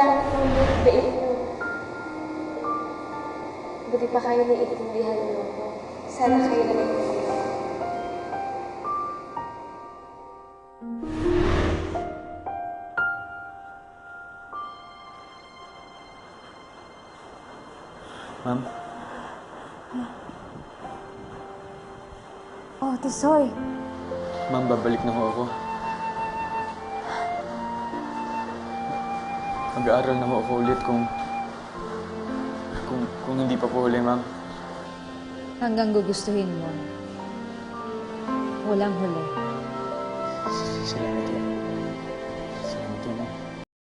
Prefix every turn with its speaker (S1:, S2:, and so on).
S1: salamat ng bait niyo. Buti pa kayo naiintindihan niyo ako. Sana hmm. kayo na.
S2: Ma'am?
S3: Oh, Tisoy.
S2: Ma'am, babalik na ho ako. Mag-aaral na ako ulit kung... Kung, kung hindi pa po huli, ma'am.
S3: Hanggang gugustuhin mo. Walang huli.
S2: Salamat po.